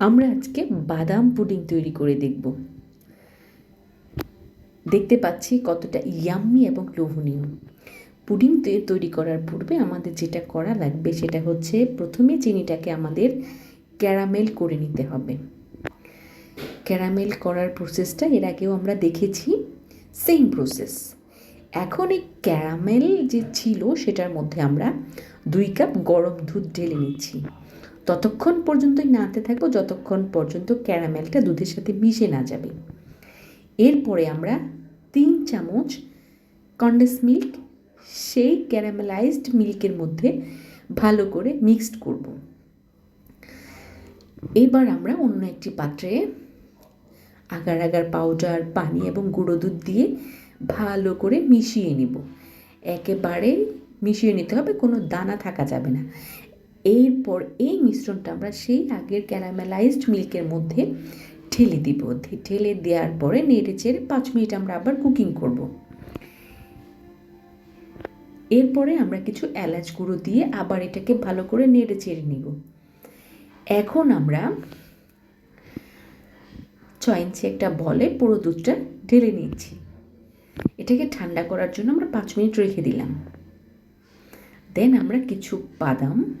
আমরা আজকে বাদাম পুডিং তৈরি করে দেখব। দেখতে পাচ্ছি কতটা ইয়াম্মি এবং লোভনীয়। পুডিং তৈরি করার পূর্বে আমাদের যেটা করা লাগবে সেটা হচ্ছে প্রথমে চিনিটাকে আমাদের ক্যারামেল করে নিতে হবে। ক্যারামেল করার প্রসেসটা এর আগেও আমরা দেখেছি সেম প্রসেস এখন এই ক্যারামেল যে ছিল সেটার মধ্যে আমরা দুই কাপ গরম দুধ ঢেলে নিচ্ছি। ততক্ষণ পর্যন্তই নাড়তে থাকব, যতক্ষণ পর্যন্ত ক্যারামেলটা দুধের সাথে মিশে না যাবে। এরপরে আমরা তিন চামচ কন্ডেন্স মিল্ক সেই ক্যারামেলাইজড মিল্কের মধ্যে ভালো করে মিক্সড করব। এবার আমরা অন্য একটি পাত্রে আগার আগার পাউডার পানি এবং গুঁড়ো দুধ দিয়ে ভালো করে মিশিয়ে নিব। একেবারে মিশিয়ে নিতে হবে, কোনো দানা থাকা যাবে না। এরপর এই মিশ্রণটা আমরা সেই আগের ক্যারামেলাইজড মিল্কের মধ্যে ঢেলে দিব। ঢেলে দেওয়ার পরে নেড়ে চেড়ে পাঁচ মিনিট আমরা আবার কুকিং করব। এরপরে আমরা কিছু এলাচ গুঁড়ো দিয়ে আবার এটাকে ভালো করে নেড়ে চেড়ে নিব। এখন আমরা ছয় ইঞ্চি একটা বলে পুরো দুধটা ঢেলে নিচ্ছি। এটাকে ঠান্ডা করার জন্য আমরা পাঁচ মিনিট রেখে দিলাম। দেন আমরা কিছু বাদাম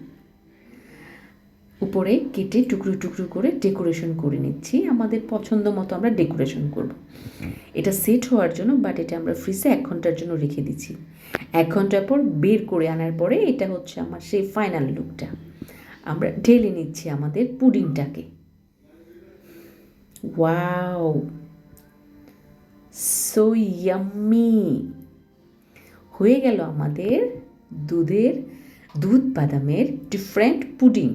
উপরে কেটে টুকরো টুকরো করে ডেকোরেশন করে নিচ্ছি। আমাদের পছন্দ মতো আমরা ডেকোরেশন করব। এটা সেট হওয়ার জন্য বাট এটা আমরা ফ্রিজে এক ঘণ্টার জন্য রেখে দিচ্ছি। এক ঘণ্টার পর বের করে আনার পরে এটা হচ্ছে আমার সেই ফাইনাল লুকটা আমরা ঢেলে নিচ্ছি আমাদের পুডিংটাকে। ওয়াও সো ইয়াম্মি হয়ে গেল আমাদের দুধের, দুধ বাদামের ডিফারেন্ট পুডিং